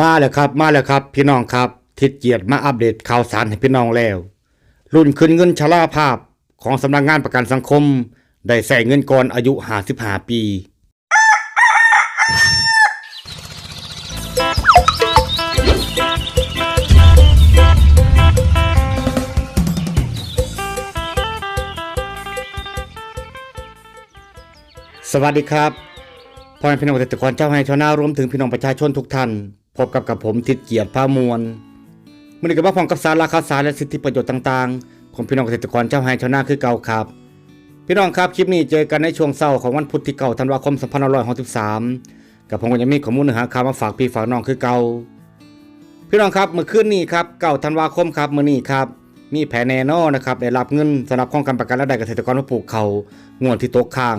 มาแล้วครับมาแล้วครับ พี่น้องครับ ทิศเกียรติมาอัปเดตข่าวสารให้พี่น้องแล้ว รุ่นขึ้นเงินชราภาพของสำนักงานประกันสังคม ได้ใส่เงินก่อนอายุ55ปี สวัสดีครับพ่อแม่พี่น้องเกษตรกรเจ้าให้ชาวนา รวมถึงพี่น้องประชาชนทุกท่าน พบกับกับผมทิศเกียรติภามวลมื่อนี้ก็มาพร้อมกับสาระข่าวสารและสิทธิประโยชน์ต่างๆ ของพี่น้องเกษตรกรเจ้าให้ชาวนาคือเก่าครับ พี่น้องครับคลิปนี้เจอกันในช่วงเช้าของวันพุธที่เก่าธันวาคม2563กับผมก็ยังมีข้อมูลเนื้อหาข่าวมาฝากพี่ฝากน้องคือเก่าพี่น้องครับเมื่อคืนนี้ครับเก่าธันวาคมครับมื้อนี้ครับมีแผนแน่นอนนะครับได้รับเงินสำหรับโครงการประกันรายได้เกษตรกรผู้ปลูกเขางวดที่ตกค้าง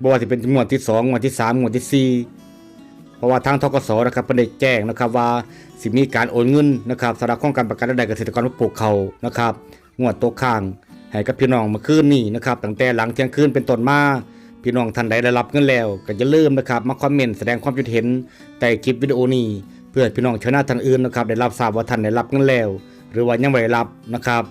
บ่ว่าจะเป็นงวดที่2งวดที่3งวดที่4เพ ราะว่าทางทกสนะครับเพิ่นได้แจ้งนะครับว่าสิมีการโอนเงินนะครับสำหรับโครงการประกันรายได้เกษตรกรผู้ปลูกเขานะครับงวดตกค้างให้กับพี่น้องมื่อคืนนี้นะครับตั้งแต่หลังเที่ยงคืนเป็นต้นมาพี่น้องท่านใดได้รับเงินแล้วก็อย่าลืมนะครับมาคอมเมนต์แสดงความคิดเห็นใต้คลิปวิดีโอนี้ เพื่อให้พี่น้องชาวนาท่านอื่นนะครับได้รับทราบว่าท่านได้รับเงินแล้ว หรือว่ายังไม่ได้รับนะครับ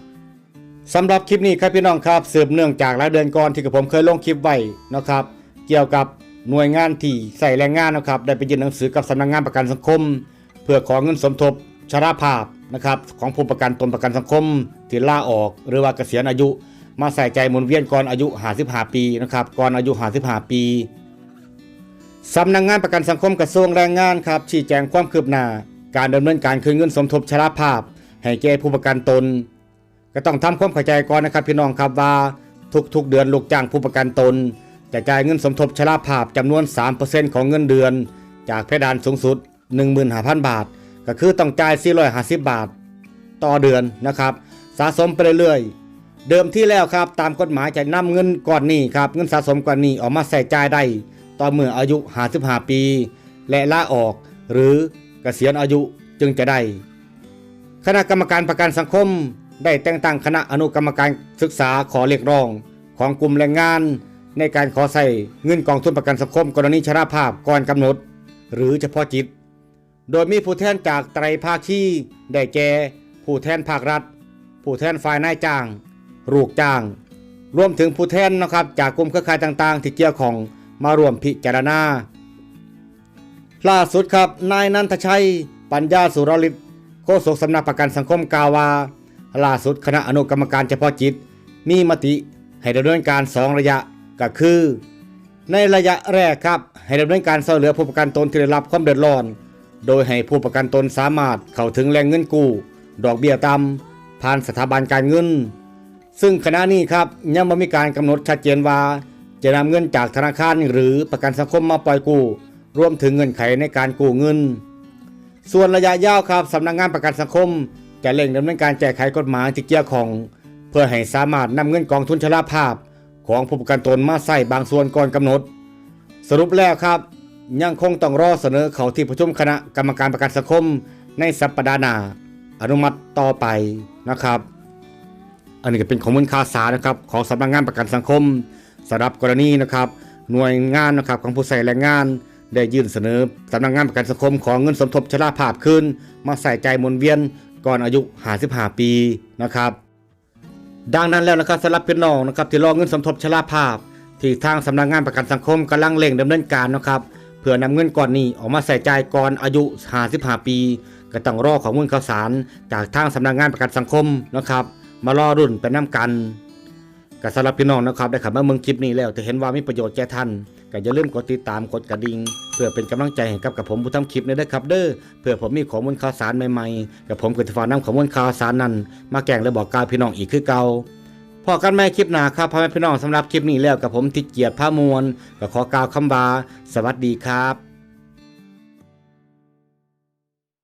สำหรับคลิปนี้ครับพี่น้องครับสืบเนื่องจากหลายเดือนก่อนที่กับผมเคยลงคลิปไว้นะครับ เกี่ยวกับ หน่วยงานที่ใส่แรงงานนะครับ ได้ไปยื่นหนังสือกับสำนักงานประกันสังคม เพื่อขอเงินสมทบชราภาพนะครับของผู้ประกันตนประกันสังคมที่ลาออก หรือว่าเกษียณอายุ มาใส่ใจหมุนเวียนก่อนอายุ55ปีนะครับก่อนอายุ55ปีสำนักงานประกันสังคมกระทรวงแรงงานครับชี้แจงความคืบหน้า การดำเนินการคืนเงินสมทบชราภาพ ให้แก่ผู้ประกันตน ก็ต้องทำความเข้าใจก่อนนะครับพี่น้องครับว่าทุกๆเดือนลูกจ้างผู้ประกันตน จะจ่ายเงินสมทบชราภาพจำนวน 3%ของเงินเดือน จากเพดานสูงสุด 15,000 บาท ก็คือต้องจ่าย 450 บาท ต่อเดือนนะครับ สะสมไปเรื่อยๆ เดิมที่แล้วครับตามกฎหมายจะนำเงินก้อนนี้ครับเงินสะสมก้อนนี้ออกมาใส่จ่ายได้ต่อเมื่ออายุ 55 ปี และลาออก หรือเกษียณอายุจึงจะได้ คณะกรรมการประกันสังคม ได้แต่งตั้งคณะอนุกรรมการศึกษาขอเรียกร้อง ของกลุ่มแรงงาน ในการขอใส่เงินกองทุนประกันสังคมกรณีชราภาพก่อนกำหนด หรือเฉพาะจิต โดยมีผู้แทนจากไตรภาคีได้แก่ผู้แทนภาครัฐ ผู้แทนฝ่ายนายจ้างลูกจ้าง รวมถึงผู้แทนนะครับจากกลุ่มเครือข่ายต่างๆ ที่เกี่ยวของมาร่วมพิจารณาล่าสุดครับ นายนันทชัย ปัญญาสุรลิตโฆษกสำนักประกันสังคมกล่าวว่าล่าสุดคณะอนุกรรมการเฉพาะจิต มีมติให้ดำเนินการ2ระยะ ก็คือ ในระยะแรกครับ ให้ดำเนินการช่วยเหลือผู้ประกันตนที่ได้รับความเดือดร้อน โดยให้ผู้ประกันตนสามารถเข้าถึงแหล่งเงินกู้ ดอกเบี้ยต่ำผ่านสถาบันการเงิน ซึ่งขณะนี้ครับยังไม่มีการกำหนดชัดเจนว่า จะนำเงินจากธนาคารหรือประกันสังคมมาปล่อยกู้รวมถึงเงื่อนไขในการกู้เงิน ส่วนระยะยาวครับสำนักงานประกันสังคม จะเร่งดำเนินการแก้ไขกฎหมายที่เกี่ยวของ เพื่อให้สามารถนำเงินกองทุนชราภาพ ของผู้ประกันตนมาใส่บางส่วนก่อนกำหนด สรุปแล้วครับ ยังคงต้องรอเสนอเขาที่ประชุมคณะกรรมการประกันสังคม ในสัปดาห์หน้าอนุมัติต่อไปนะครับ อันนี้ก็เป็นข้อมูลข่าวสารนะครับ ของสำนักงานประกันสังคมสำหรับกรณีนะครับ หน่วยงานนะครับของผู้ใส่แรงงาน ได้ยื่นเสนอสำนักงานประกันสังคมของเงินสมทบชราภาพขึ้น มาใส่ใจมนเวียนก่อนอายุ 55 ปีนะครับ ดังนั้นแล้วนะครับสำหรับพี่น้องนะครับที่รอเงินสมทบชราภาพ ที่ทางสำนักงานประกันสังคมกำลังเร่งดำเนินการนะครับเพื่อนำเงินก่อนนี้ออกมาใส่ใจก่อนอายุ55ปี ก็ต้องรอข้อมูลข่าวสาร จากทางสำนักงานประกันสังคมนะครับ มารอรุ่นเปน้ำกัน ก็สำหรับพี่น้องนะครับได้ขับมาเมืองคลิปนี้แล้วจะเห็นว่ามีประโยชน์แก่ท่านก็อย่าลืมกดติดตามกดกระดิ่งเพื่อเป็นกำลังใจให้กับกับผมผู้ทำคลิปนี้ด้วยครับเด้อเพื่อผมมีข้อมูลข่าวสารใหม่ๆกับผมก็จะฝากนำข้อมูลข่าวสารนั้น มาแกล้งและบอกกล่าวพี่น้องอีกคือเก่าพอกันใหม่คลิปหนาครับพ่อแม่พี่น้องสำหรับคลิปนี้แล้วกับผมติดเกียรติพระมวลก็ขอกล่าวคำบาสวัสดีครับ